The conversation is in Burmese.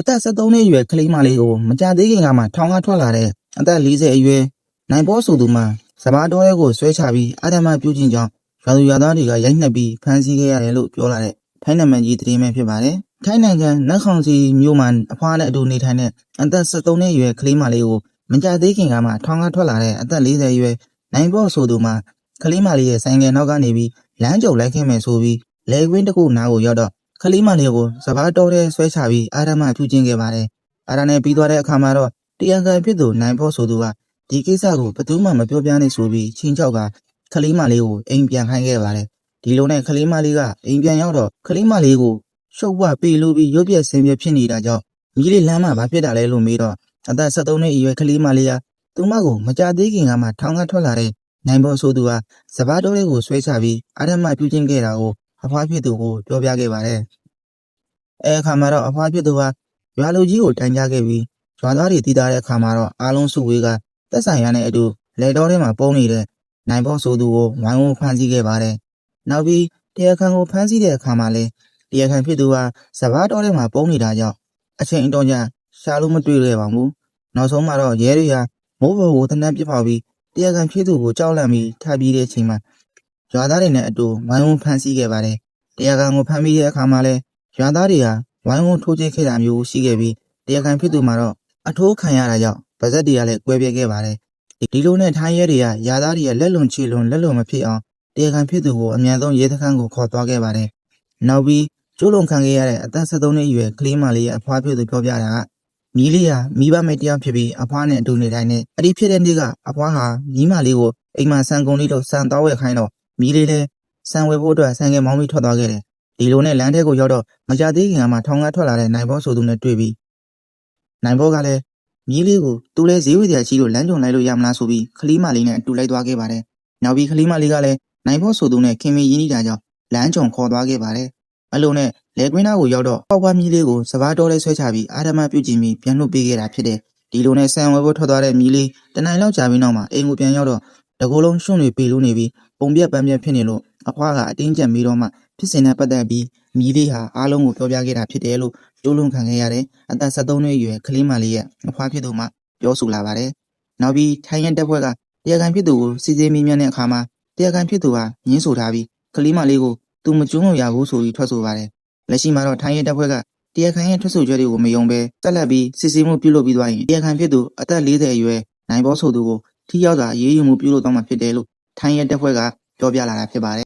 အသက်73နှစ်အရွယ်ကလေးမလေးကိုမကြသေးခင်ကမှထောင်ကထွက်လာတဲ့အသက်40အရွယ်နိုင်ဘောဆိုသူမှစဘာတော်ရဲကိုဆွဲချပြီးအာဓမ္မပြုကျင့်ကြောင်းရွာသူရွာသားတွေကရိုက်နှက်ပြီးဖမ်းဆီးခဲ့ရတယ်လို့ပြောလာတဲ့ထိုင်းနိုင်ငံကြီးသတင်းပဲဖြစ်ပါတယ်။ထိုင်းနိုင်ငံနတ်ခေါင်စီမြို့မှာအဖွားနဲ့အတူနေထိုင်တဲ့အသက်73နှစ်အရွယ်ကလေးမလေးကိုမကြသေးခင်ကမှထောင်ကထွက်လာတဲ့အသက်40အရွယ်နိုင်ဘောဆိုသူမှကလေးမလေးရဲ့ဆိုင်ငယ်နောက်ကနေပြီးလမ်းကြုံလိုက်ခဲ့မယ်ဆိုပြီးလေကွင်းတစ်ခုနားကိုရောက်တော့ ခလေးမလေးကိုစဘာတော်တဲ့ဆွဲချပြီးအာရမပြုကျင်းခဲ့ပါတယ်။အာရနဲ့ပြီးသွားတဲ့အခါမှာတော့တရားခံဖြစ်သူနိုင်ဖို့ဆိုသူကဒီကိစ္စကိုဘယ်သူမှမပြောပြနဲ့ဆိုပြီးချင်းချောက်ကခလေးမလေးကိုအိမ်ပြန်ခိုင်းခဲ့ပါတယ်။ဒီလိုနဲ့ခလေးမလေးကအိမ်ပြန်ရောက်တော့ခလေးမလေးကိုရှုပ်ဝပေးလို့ပြီးရုပ်ပြက်ဆင်းပြဖြစ်နေတာကြောင့်မိလေးလမ်းမှာဘာဖြစ်တာလဲလို့မေးတော့အသက်73နှစ်အရွယ်ခလေးမလေးကသူမကိုမကြသေးခင်ကမှထောင်ကထွက်လာတဲ့နိုင်ဖို့ဆိုသူကစဘာတော်လေးကိုဆွဲချပြီးအာရမပြုကျင်းခဲ့တာကို အဖွားဖြစ်သူကိုပြောပြခဲ့ပါတယ်။အဲအခါမှာတော့အဖွားဖြစ်သူကရွာလူကြီးကိုတိုင်ကြခဲ့ပြီးရွာသားတွေတည်တာတဲ့အခါမှာတော့အားလုံးစုဝေးကတက်ဆိုင်ရနဲ့အတူလေတော်ထဲမှာပုံနေတဲ့နိုင်ဖို့ဆိုသူကိုဝိုင်းဝန်းဖမ်းဆီးခဲ့ပါတယ်။နောက်ပြီးတရားခံကိုဖမ်းဆီးတဲ့အခါမှာလည်းတရားခံဖြစ်သူကစဘာတော်ထဲမှာပုံနေတာကြောင့်အချိန်အတော်ကြာရှာလို့မတွေ့ခဲ့ပါဘူး။နောက်ဆုံးမှာတော့ရဲတွေကမိုးဘော်ကိုတနက်ပြစ်ပေါက်ပြီးတရားခံဖြစ်သူကိုကြောက်လန့်ပြီးထပ်ပြီးတဲ့အချိန်မှာ ရွာသားတွေနဲ့အတူဝိုင်းဝန်းဖမ်းဆီးခဲ့ပါတယ်။တရားခံကိုဖမ်းပြီးတဲ့အခါမှာလည်းရွာသားတွေကဝိုင်းဝန်းထိုးကျခဲ့တာမျိုးရှိခဲ့ပြီးတရားခံဖြစ်သူမှာတော့အထိုးခံရတာကြောင့်ဗဇက်တွေကလည်းကွဲပြဲခဲ့ပါတယ်။ဒီလိုနဲ့ထိုင်းရဲတွေကရာသားတွေကလက်လွန်ချေလွန်လက်လွန်မဖြစ်အောင်တရားခံဖြစ်သူကိုအမြန်ဆုံးရဲသခန်းကိုခေါ်သွားခဲ့ပါတယ်။နောက်ပြီးကျိုးလွန်ခံခဲ့ရတဲ့အသက်73နှစ်အရွယ်ကလေးမလေးရဲ့အဖွားဖြစ်သူပြောပြတာကမီးလေးဟာမိဘမဲ့တရားဖြစ်ပြီးအဖွားနဲ့အတူနေတိုင်းနဲ့အဲ့ဒီဖြစ်တဲ့နေ့ကအဖွားဟာမိမလေးကိုအိမ်မှာဆန်ကုန်လေးလို့ဆန်တောင်းဝယ်ခိုင်းတော့ မီးလေးလည်းဆန်ဝယ်ဖို့အတွက်ဆန်ငယ်မောင်းပြီးထွက်သွားခဲ့တယ်။ဒီလိုနဲ့လမ်းထဲကိုရောက်တော့မကြသေးခင်ကမှထောင်ကထွက်လာတဲ့နိုင်ဘောဆိုသူနဲ့တွေ့ပြီးနိုင်ဘောကလည်းမြီးလေးကိုသူလည်းဈေးဝယ်တရားကြီးလို့လမ်းကြုံလိုက်လို့ရမလားဆိုပြီးခလီမလေးနဲ့အတူလိုက်သွားခဲ့ပါတယ်။နောက်ပြီးခလီမလေးကလည်းနိုင်ဘောဆိုသူနဲ့ခင်မင်ရင်းနေတာကြောင့်လမ်းကြုံခေါ်သွားခဲ့ပါတယ်။အလုံးနဲ့လေကွင်းသားကိုရောက်တော့ပေါက်ပွားမြီးလေးကိုစဘာတော်လေးဆွဲချပြီးအာဓမပြုတ်ကျင်ပြီးပြန်လွှတ်ပေးခဲ့တာဖြစ်တယ်။ဒီလိုနဲ့ဆန်ဝဲဖို့ထွက်သွားတဲ့မြီးလေးတနင်္လာလောက်ကြာပြီးနောက်မှာအိမ်ကိုပြန်ရောက်တော့တကူလုံးရှွန့်တွေပေလို့နေပြီး ပုံပြက်ပန်းပြက်ဖြစ်နေလို့အဖွားကအတင်းကျပ်ပြီးတော့မှဖြစ်စဉ်နဲ့ပတ်သက်ပြီးမြီးလေးဟာအားလုံးကိုပြောပြခဲ့တာဖြစ်တယ်လို့ကျိုးလွန်ခံခဲ့ရတဲ့အသက်73နှစ်အရွယ်ကလေးမလေးရဲ့အဖွားဖြစ်သူမှပြောဆိုလာပါတယ်။နောက်ပြီးထိုင်းရဲတပ်ဖွဲ့ကတရားခံဖြစ်သူကိုစီစဉ်မိမြန်းတဲ့အခါမှာတရားခံဖြစ်သူဟာညှင်းဆိုထားပြီးကလေးမလေးကိုသူမကျွန်းလို့ရဘူးဆိုပြီးထွက်ဆိုပါတယ်။လက်ရှိမှာတော့ထိုင်းရဲတပ်ဖွဲ့ကတရားခံရဲ့ထွက်ဆိုချက်တွေကိုမယုံဘဲတက်လက်ပြီးစစ်ဆေးမှုပြုလုပ်ပြီးသွားရင်တရားခံဖြစ်သူအသက်40အရွယ်နိုင်ဘောဆိုသူကိုထိရောက်စွာအေးအေးမှုပြုလုပ်သွားမှာဖြစ်တယ်လို့ ထိုင်းရဲတပ်ဖွဲ့က ပြောပြလာတာဖြစ်ပါတယ်